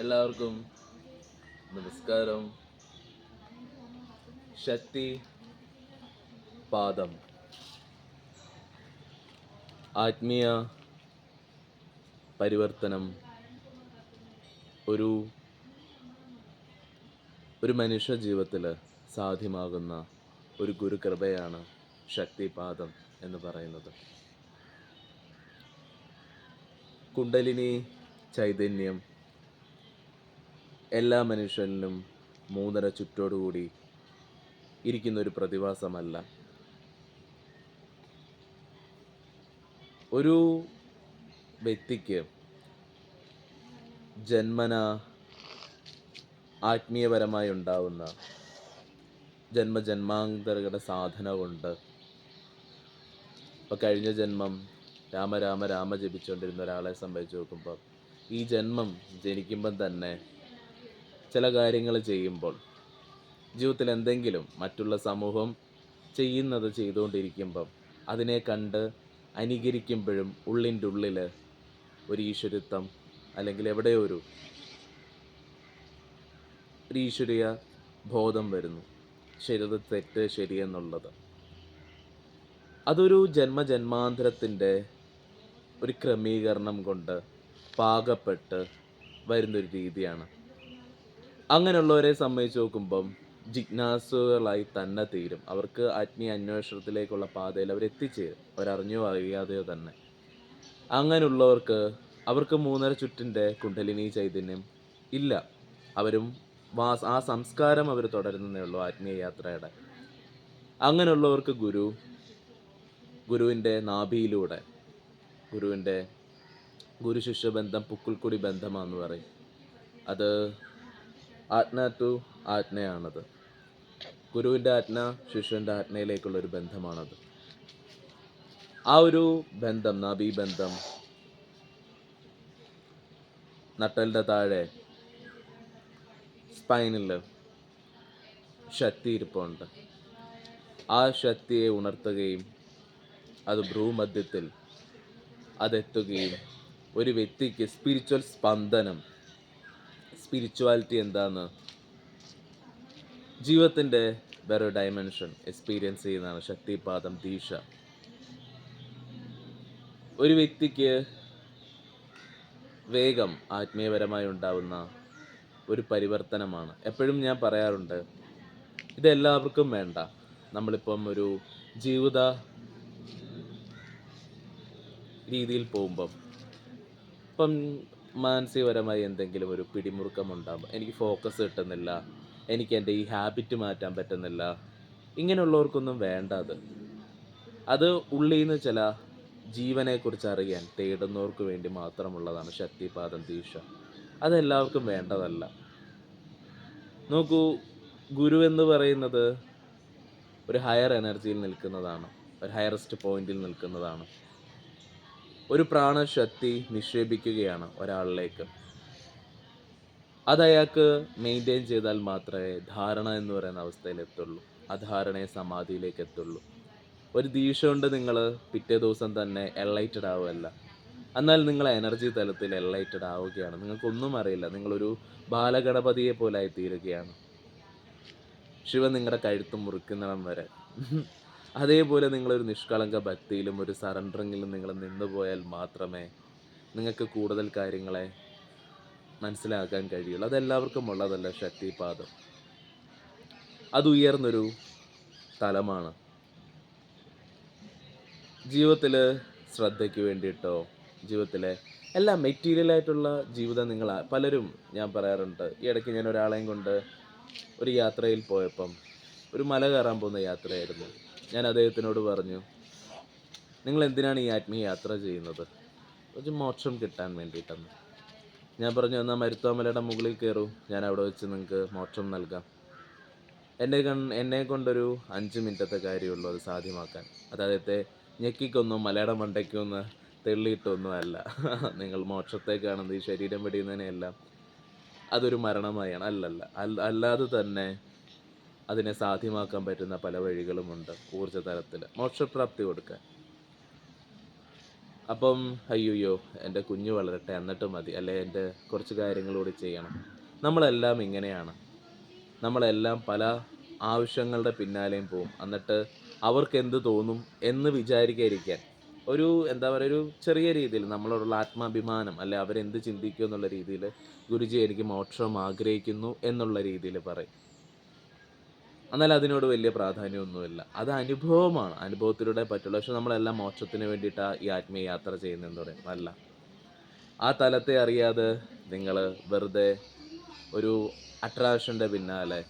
എല്ലാവർക്കും നമസ്കാരം. ശക്തി പാദം. ആത്മീയ പരിവർത്തനം ഒരു ഒരു മനുഷ്യ ജീവിതത്തിൽ സാധ്യമാകുന്ന ഒരു ഗുരുകൃപയാണ് ശക്തിപാദം എന്ന് പറയുന്നത്. കുണ്ടലിനി ചൈതന്യം എല്ലാ മനുഷ്യനിലും മൂന്നര ചുറ്റോടുകൂടി ഇരിക്കുന്ന ഒരു പ്രതിഭാസമല്ല. ഒരു വ്യക്തിക്ക് ജന്മന ആത്മീയപരമായി ഉണ്ടാവുന്ന ജന്മജന്മാന്തരകട സാധന കൊണ്ട് ഇപ്പം കഴിഞ്ഞ ജന്മം രാമ രാമ രാമ ജപിച്ചുകൊണ്ടിരുന്ന ഒരാളെ സംബന്ധിച്ച് നോക്കുമ്പോൾ ഈ ജന്മം ജനിക്കുമ്പം തന്നെ ചില കാര്യങ്ങൾ ചെയ്യുമ്പോൾ ജീവിതത്തിൽ എന്തെങ്കിലും മറ്റുള്ള സമൂഹം ചെയ്യുന്നത് ചെയ്തുകൊണ്ടിരിക്കുമ്പം അതിനെ കണ്ട് അനുകരിക്കുമ്പോഴും ഉള്ളിന്റെ ഉള്ളിൽ ഒരു ഈശ്വരത്വം അല്ലെങ്കിൽ എവിടെയോ ഒരു ഈശ്വരീയ ബോധം വരുന്നു. ശരിത് തെറ്റ് ശരിയെന്നുള്ളത് അതൊരു ജന്മജന്മാന്തരത്തിന്റെ ഒരു ക്രമീകരണം കൊണ്ട് പാകപ്പെട്ട് വരുന്നൊരു രീതിയാണ്. അങ്ങനെയുള്ളവരെ സംബന്ധിച്ച് നോക്കുമ്പം ജിജ്ഞാസുകളായി തന്നെ തീരും. അവർക്ക് ആത്മീയ അന്വേഷണത്തിലേക്കുള്ള പാതയിൽ അവർ എത്തിച്ചേരും അവരറിഞ്ഞോ അറിയാതെയോ തന്നെ. അങ്ങനെയുള്ളവർക്ക് അവർക്ക് മൂന്നര ചുറ്റിന്റെ കുണ്ടലിനി ചൈതന്യം ഇല്ല. അവരും ആ സംസ്കാരം അവർ തുടരുന്നതേ ഉള്ളൂ ആത്മീയ യാത്രയുടെ. അങ്ങനെയുള്ളവർക്ക് ഗുരു ഗുരുവിന്റെ നാഭിയിലൂടെ ഗുരുവിന്റെ ഗുരു ശിഷ്യ ബന്ധം പുക്കിൾക്കുടി ബന്ധമാണെന്ന് പറയും. അത് ആജ്ഞ ടു ആജ്ഞയാണത്. ഗുരുവിന്റെ ആജ്ഞ ശിഷ്യന്റെ ആജ്ഞയിലേക്കുള്ള ഒരു ബന്ധമാണത്. ആ ഒരു ബന്ധം നബി ബന്ധം നട്ടലിന്റെ താഴെ സ്പൈനിൽ ശക്തി ഇരിപ്പുണ്ട് ആ ശക്തിയെ ഉണർത്തുകയും അത് ഭ്രൂമധ്യത്തിൽ അതെത്തുകയും ഒരു വ്യക്തിക്ക് സ്പിരിച്വൽ സ്പന്ദനം സ്പിരിച്വാലിറ്റി എന്താന്ന്? ജീവിതത്തിന്റെ വേറൊരു ഡയമെൻഷൻ എക്സ്പീരിയൻസ് ചെയ്യുന്നതാണ്. ശക്തിപാദം ദീക്ഷ. ഒരു വ്യക്തിക്ക് വേഗം ആത്മീയപരമായി ഉണ്ടാവുന്ന ഒരു പരിവർത്തനമാണ്. എപ്പോഴും ഞാൻ പറയാറുണ്ട് ഇതെല്ലാവർക്കും വേണ്ട. നമ്മളിപ്പം ഒരു ജീവിത രീതിയിൽ പോകുമ്പം ഇപ്പം മാനസികപരമായി എന്തെങ്കിലും ഒരു പിടിമുറുക്കം ഉണ്ടാകും എനിക്ക് ഫോക്കസ് കിട്ടുന്നില്ല എനിക്ക് എന്റെ ഈ ഹാബിറ്റ് മാറ്റാൻ പറ്റുന്നില്ല ഇങ്ങനെയുള്ളവർക്കൊന്നും വേണ്ട അത്. അത് ഉള്ളിൽ നിന്ന് ചില ജീവനെക്കുറിച്ച് അറിയാൻ തേടുന്നവർക്ക് വേണ്ടി മാത്രമുള്ളതാണ് ശക്തിപാദം ദീക്ഷ അതെല്ലാവർക്കും വേണ്ടതല്ല. നോക്കൂ ഗുരു എന്ന് പറയുന്നത് ഒരു ഹയർ എനർജിയിൽ നിൽക്കുന്നതാണ് ഒരു ഹയറസ്റ്റ് പോയിന്റിൽ നിൽക്കുന്നതാണ്. ഒരു പ്രാണശക്തി നിക്ഷേപിക്കുകയാണ് ഒരാളിലേക്ക്. അത് അയാൾക്ക് മെയിന്റെയിൻ ചെയ്താൽ മാത്രമേ ധാരണ എന്ന് പറയുന്ന അവസ്ഥയിൽ എത്തുള്ളൂ. ധാരണയെ സമാധിയിലേക്ക് എത്തുള്ളൂ. ഒരു ദീക്ഷ കൊണ്ട് നിങ്ങൾ പിറ്റേ ദിവസം തന്നെ എലൈറ്റഡ് ആവുമല്ല എന്നാൽ നിങ്ങൾ എനർജി തലത്തിൽ എലൈറ്റഡ് ആവുകയാണ്. നിങ്ങൾക്കൊന്നും അറിയില്ല. നിങ്ങളൊരു ബാലഗണപതിയെ പോലെ ആയി തീരുകയാണ്. ശിവൻ നിങ്ങളുടെ കഴുത്ത് മുറിക്കുന്നിടം വരെ. അതേപോലെ നിങ്ങളൊരു നിഷ്കളങ്ക ഭക്തിയിലും ഒരു സറണ്ടറിങ്ങിലും നിങ്ങൾ നിന്നുപോയാൽ മാത്രമേ നിങ്ങൾക്ക് കൂടുതൽ കാര്യങ്ങളെ മനസ്സിലാക്കാൻ കഴിയുള്ളൂ. അതെല്ലാവർക്കും ഉള്ളതല്ല ശക്തിപാദം. അത് ഉയർന്നൊരു തലമാണ്. ജീവിതത്തിൽ ശ്രദ്ധയ്ക്ക് വേണ്ടിയിട്ടോ ജീവിതത്തിലെ എല്ലാ മെറ്റീരിയലായിട്ടുള്ള ജീവിതം നിങ്ങൾ പലരും ഞാൻ പറയാറുണ്ട്. ഈ ഇടയ്ക്ക് ഞാൻ ഒരാളെയും കൊണ്ട് ഒരു യാത്രയിൽ പോയപ്പം ഒരു മല കയറാൻ പോകുന്ന യാത്രയായിരുന്നു. ഞാൻ അദ്ദേഹത്തിനോട് പറഞ്ഞു നിങ്ങൾ എന്തിനാണ് ഈ ആത്മീയ യാത്ര ചെയ്യുന്നത്? കുറച്ച് മോക്ഷം കിട്ടാൻ വേണ്ടിയിട്ടെന്ന്. ഞാൻ പറഞ്ഞു എന്നാൽ മരുത്തോമലയുടെ മുകളിൽ കയറൂ. ഞാൻ അവിടെ വെച്ച് നിങ്ങൾക്ക് മോക്ഷം നൽകാം. എന്നെ കൺ എന്നെ കൊണ്ടൊരു അഞ്ച് മിനിറ്റത്തെ കാര്യമുള്ളൂ അത് സാധ്യമാക്കാൻ. അതായത് ഞെക്കിക്കൊന്നും മലയുടെ മണ്ടയ്ക്കൊന്ന് തെള്ളിയിട്ടൊന്നും അല്ല. നിങ്ങൾ മോക്ഷത്തെ കാണുന്നത് ഈ ശരീരം വെടിയുന്നതിനെയെല്ലാം അതൊരു മരണമായാണ്. അല്ലല്ല അല്ലാതെ തന്നെ അതിനെ സാധ്യമാക്കാൻ പറ്റുന്ന പല വഴികളുമുണ്ട് ഊർജ തലത്തിൽ മോക്ഷപ്രാപ്തി കൊടുക്കാൻ. അപ്പം അയ്യോയ്യോ എന്റെ കുഞ്ഞു വളരട്ടെ എന്നിട്ട് മതി. അല്ലെ എന്റെ കുറച്ച് കാര്യങ്ങൾ കൂടി ചെയ്യണം. നമ്മളെല്ലാം ഇങ്ങനെയാണ്. നമ്മളെല്ലാം പല ആവശ്യങ്ങളുടെ പിന്നാലെയും പോവും. എന്നിട്ട് അവർക്ക് എന്ത് തോന്നും എന്ന് വിചാരിക്കാതിരിക്കാൻ. ഒരു എന്താ പറയുക ഒരു ചെറിയ രീതിയിൽ നമ്മളോടുള്ള ആത്മാഭിമാനം അല്ലെ അവരെന്ത് ചിന്തിക്കും എന്നുള്ള രീതിയിൽ ഗുരുജി എനിക്ക് മോക്ഷം ആഗ്രഹിക്കുന്നു എന്നുള്ള രീതിയിൽ പറയും. എന്നാൽ അതിനോട് വലിയ പ്രാധാന്യമൊന്നുമില്ല. അത് അനുഭവമാണ്. അനുഭവത്തിലൂടെ പറ്റുള്ളൂ. പക്ഷെ നമ്മളെല്ലാം മോക്ഷത്തിന് വേണ്ടിയിട്ടാണ് ഈ ആത്മീയ യാത്ര ചെയ്യുന്നതെന്ന് പറയും അല്ല. ആ തലത്തെ അറിയാതെ നിങ്ങൾ വെറുതെ ഒരു അട്രാക്ഷന്റെ പിന്നാലെ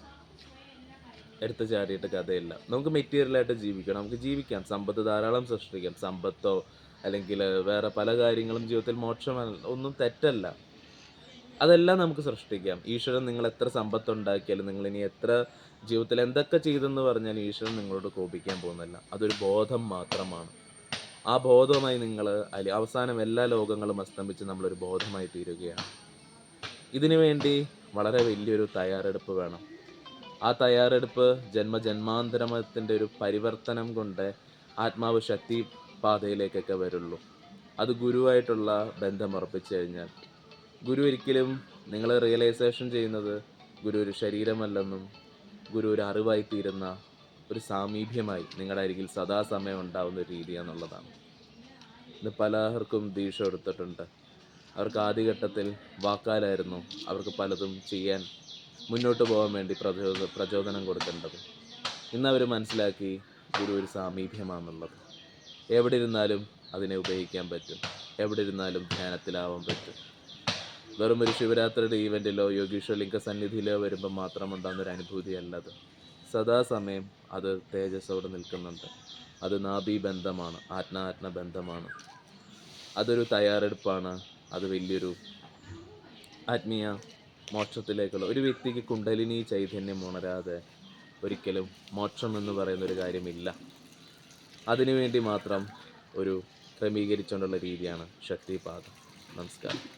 എടുത്തു ചാടിയിട്ട് കഥയില്ല. നമുക്ക് മെറ്റീരിയലായിട്ട് ജീവിക്കണം. നമുക്ക് ജീവിക്കാം. സമ്പത്ത് ധാരാളം സൃഷ്ടിക്കാം. സമ്പത്തോ അല്ലെങ്കിൽ വേറെ പല കാര്യങ്ങളും ജീവിതത്തിൽ മോക്ഷം ഒന്നും തെറ്റല്ല. അതെല്ലാം നമുക്ക് സൃഷ്ടിക്കാം. ഈശ്വരൻ നിങ്ങൾ എത്ര സമ്പത്തുണ്ടാക്കിയാലും നിങ്ങൾ ഇനി എത്ര ജീവിതത്തിൽ എന്തൊക്കെ ചെയ്തെന്ന് പറഞ്ഞാൽ ഈശ്വരൻ നിങ്ങളോട് കോപിക്കാൻ പോകുന്നില്ല അതൊരു ബോധം മാത്രമാണ്. ആ ബോധമായി നിങ്ങൾ അല്ലെ അവസാനം എല്ലാ ലോകങ്ങളും അസ്തമിച്ച് നമ്മളൊരു ബോധമായി തീരുകയാണ്. ഇതിനു വേണ്ടി വളരെ വലിയൊരു തയ്യാറെടുപ്പ് വേണം. ആ തയ്യാറെടുപ്പ് ജന്മജന്മാന്തരത്തിന്റെ ഒരു പരിവർത്തനം കൊണ്ട് ആത്മാവ് ശക്തി പാതയിലേക്കൊക്കെ വരുള്ളൂ. അത് ഗുരുവായിട്ടുള്ള ബന്ധം ഉറപ്പിച്ചു കഴിഞ്ഞാൽ ഗുരു ഒരിക്കലും നിങ്ങൾ റിയലൈസേഷൻ ചെയ്യുന്നത് ഗുരു ഒരു ശരീരമല്ലെന്നും ഗുരു ഒരു അറിവായി തീരുന്ന ഒരു സാമീപ്യമായി നിങ്ങളുടെ അരികിൽ സദാസമയം ഉണ്ടാവുന്ന ഒരു രീതിയാണെന്നുള്ളതാണ് ഇന്ന് പലർക്കും ദീക്ഷ എടുത്തിട്ടുണ്ട് അവർക്ക് ആദ്യഘട്ടത്തിൽ വാക്കാലായിരുന്നു അവർക്ക് പലതും ചെയ്യാൻ മുന്നോട്ട് പോകാൻ വേണ്ടി പ്രചോദ പ്രചോദനം കൊടുക്കേണ്ടത്. ഇന്ന് അവർ മനസ്സിലാക്കി ഗുരു ഒരു സാമീപ്യമാണെന്നുള്ളത്. എവിടെ ഇരുന്നാലും അതിനെ ഉപയോഗിക്കാൻ പറ്റും. എവിടെ ഇരുന്നാലും ധ്യാനത്തിലാവാൻ പറ്റും. വെറും ഒരു ശിവരാത്രിയുടെ ഈവന്റിലോ യോഗീശ്വരലിംഗ സന്നിധിയിലോ വരുമ്പോൾ മാത്രം ഉണ്ടാകുന്ന ഒരു അനുഭൂതിയല്ല അത്. സദാസമയം അത് തേജസ്സോടെ നിൽക്കുന്നുണ്ട്. അത് നാഭി ബന്ധമാണ് ആത്മാത്മ ബന്ധമാണ്. അതൊരു തയ്യാറെടുപ്പാണ് അത് വലിയൊരു ആത്മീയ മോക്ഷത്തിലേക്കുള്ള. ഒരു വ്യക്തിക്ക് കുണ്ടലിനി ചൈതന്യം ഉണരാതെ ഒരിക്കലും മോക്ഷം എന്ന് പറയുന്ന ഒരു കാര്യമില്ല. അതിനുവേണ്ടി മാത്രം ഒരു ക്രമീകരിച്ചുകൊണ്ടുള്ള രീതിയാണ് ശക്തിപാദം. നമസ്കാരം.